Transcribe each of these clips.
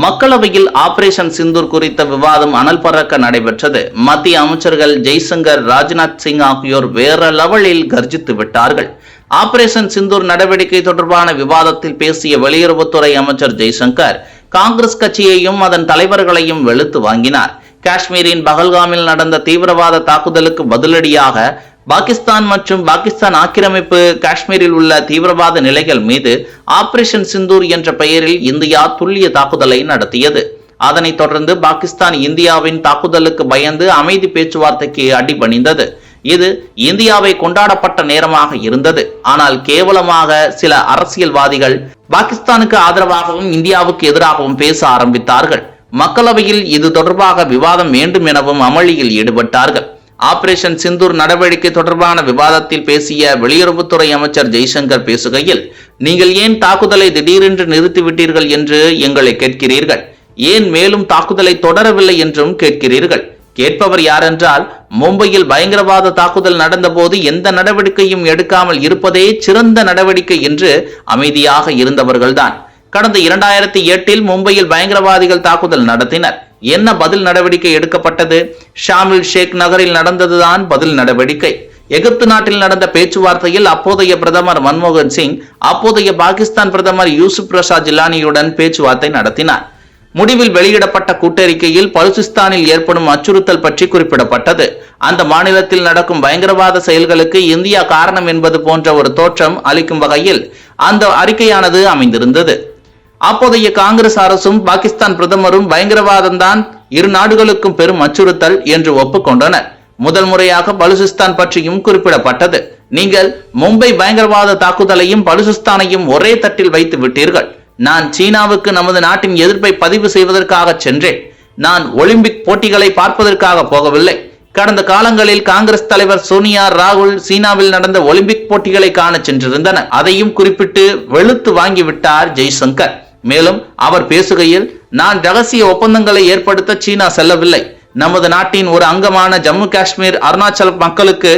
மக்களவையில் ஆபரேஷன் சிந்தூர் குறித்த விவாதம் அனல் பறக்க நடைபெற்றது. மத்திய அமைச்சர்கள் ஜெய்சங்கர் ராஜ்நாத் சிங் ஆகியோர் வேற லெவலில் கர்ஜித்து விட்டார்கள். ஆபரேஷன் சிந்தூர் நடவடிக்கை தொடர்பான விவாதத்தில் பேசிய வெளியுறவுத்துறை அமைச்சர் ஜெய்சங்கர் காங்கிரஸ் கட்சியையும் அதன் தலைவர்களையும் வெளுத்து வாங்கினார். காஷ்மீரின் பகல்காமில் நடந்த தீவிரவாத தாக்குதலுக்கு பதிலடியாக பாகிஸ்தான் மற்றும் பாகிஸ்தான் ஆக்கிரமிப்பு காஷ்மீரில் உள்ள தீவிரவாத நிலைகள் மீது ஆபரேஷன் சிந்தூர் என்ற பெயரில் இந்தியா துல்லிய தாக்குதலை நடத்தியது. அதனைத் தொடர்ந்து பாகிஸ்தான் இந்தியாவின் தாக்குதலுக்கு பயந்து அமைதி பேச்சுவார்த்தைக்கு அடிபணிந்தது. இது இந்தியாவை கொண்டாடப்பட்ட நேரமாக இருந்தது. ஆனால் கேவலமாக சில அரசியல்வாதிகள் பாகிஸ்தானுக்கு ஆதரவாகவும் இந்தியாவுக்கு எதிராகவும் பேச ஆரம்பித்தார்கள். மக்களவையில் இது தொடர்பாக விவாதம் வேண்டும் எனவும் அமளியில் ஈடுபட்டார்கள். ஆபரேஷன் சிந்தூர் நடவடிக்கை தொடர்பான விவாதத்தில் பேசிய வெளியுறவுத்துறை அமைச்சர் ஜெய்சங்கர் பேசுகையில் நீங்கள் ஏன் தாக்குதலை திடீரென்று நிறுத்திவிட்டீர்கள் என்று எங்களை கேட்கிறீர்கள். ஏன் மேலும் தாக்குதலை தொடரவில்லை என்றும் கேட்கிறீர்கள். கேட்பவர் யாரென்றால் மும்பையில் பயங்கரவாத தாக்குதல் நடந்தபோது எந்த நடவடிக்கையும் எடுக்காமல் இருப்பதே சிறந்த நடவடிக்கை என்று அமைதியாக இருந்தவர்கள்தான். கடந்த இரண்டாயிரத்தி எட்டில் மும்பையில் பயங்கரவாதிகள் தாக்குதல் நடத்தினர். என்ன பதில் நடவடிக்கை எடுக்கப்பட்டது? ஷாமில் ஷேக் நகரில் நடந்ததுதான் பதில் நடவடிக்கை. எகிப்து நாட்டில் நடந்த பேச்சுவார்த்தையில் அப்போதைய பிரதமர் மன்மோகன் சிங் அப்போதைய பாகிஸ்தான் பிரதமர் யூசுப் பிரசாத் ஜிலானியுடன் பேச்சுவார்த்தை நடத்தினார். முடிவில் வெளியிடப்பட்ட கூட்டறிக்கையில் பலுசிஸ்தானில் ஏற்படும் அச்சுறுத்தல் பற்றி குறிப்பிடப்பட்டது. அந்த மாநிலத்தில் நடக்கும் பயங்கரவாத செயல்களுக்கு இந்தியா காரணம் என்பது போன்ற ஒரு தோற்றம் அளிக்கும் வகையில் அந்த அறிக்கையானது அமைந்திருந்தது. அப்போதைய காங்கிரஸ் அரசும் பாகிஸ்தான் பிரதமரும் பயங்கரவாதம் தான் இரு நாடுகளுக்கும் பெரும் அச்சுறுத்தல் என்று ஒப்புக்கொண்டனர். முதல் முறையாக பலுசிஸ்தான் பற்றியும் குறிப்பிடப்பட்டது. நீங்கள் மும்பை பயங்கரவாத தாக்குதலையும் பலுசிஸ்தானையும் ஒரே தட்டில் வைத்து விட்டீர்கள். நான் சீனாவுக்கு நமது நாட்டின் எதிர்ப்பை பதிவு செய்வதற்காக சென்றேன். நான் ஒலிம்பிக் போட்டிகளை பார்ப்பதற்காக போகவில்லை. கடந்த காலங்களில் காங்கிரஸ் தலைவர் சோனியா ராகுல் சீனாவில் நடந்த ஒலிம்பிக் போட்டிகளை காண சென்றிருந்தனர். அதையும் குறிப்பிட்டு வெளுத்து வாங்கிவிட்டார் ஜெய்சங்கர். மேலும் அவர் பேசுகையில் நான் ரகசிய ஒப்பந்தங்களை ஏற்படுத்த சீனா செல்லவில்லை. நமது நாட்டின் ஒரு அங்கமான ஜம்மு காஷ்மீர் அருணாச்சல் மக்களுக்கு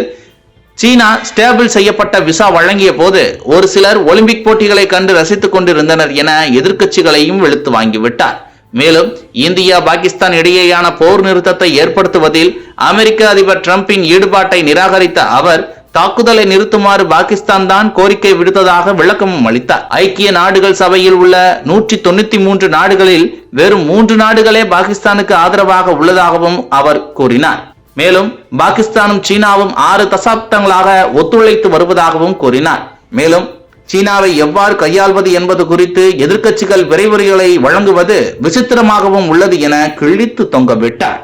சீனா ஸ்டேபிள் செய்யப்பட்ட விசா வழங்கிய போது ஒரு சிலர் ஒலிம்பிக் போட்டிகளை கண்டு ரசித்துக் கொண்டிருந்தனர் என எதிர்க்கட்சிகளையும் வெளுத்து வாங்கிவிட்டார் மேலும் இந்தியா பாகிஸ்தான் இடையேயான போர் நிறுத்தத்தை ஏற்படுத்துவதில் அமெரிக்க அதிபர் டிரம்பின் ஈடுபாட்டை நிராகரித்த அவர் தாக்குதலை நிறுத்துமாறு பாகிஸ்தான் தான் கோரிக்கை விடுத்ததாக விளக்கமும் அளித்தார். ஐக்கிய நாடுகள் சபையில் உள்ள நூற்றி தொண்ணூத்தி மூன்று நாடுகளில் வெறும் மூன்று நாடுகளே பாகிஸ்தானுக்கு ஆதரவாக உள்ளதாகவும் அவர் கூறினார். மேலும் பாகிஸ்தானும் சீனாவும் ஆறு தசாப்தங்களாக ஒத்துழைத்து வருவதாகவும் கூறினார். மேலும் சீனாவை எவ்வாறு கையாள்வது என்பது குறித்து எதிர்க்கட்சிகள் விரைவுரைகளை வழங்குவது விசித்திரமாகவும் உள்ளது என கிழித்து தொங்கவிட்டார்.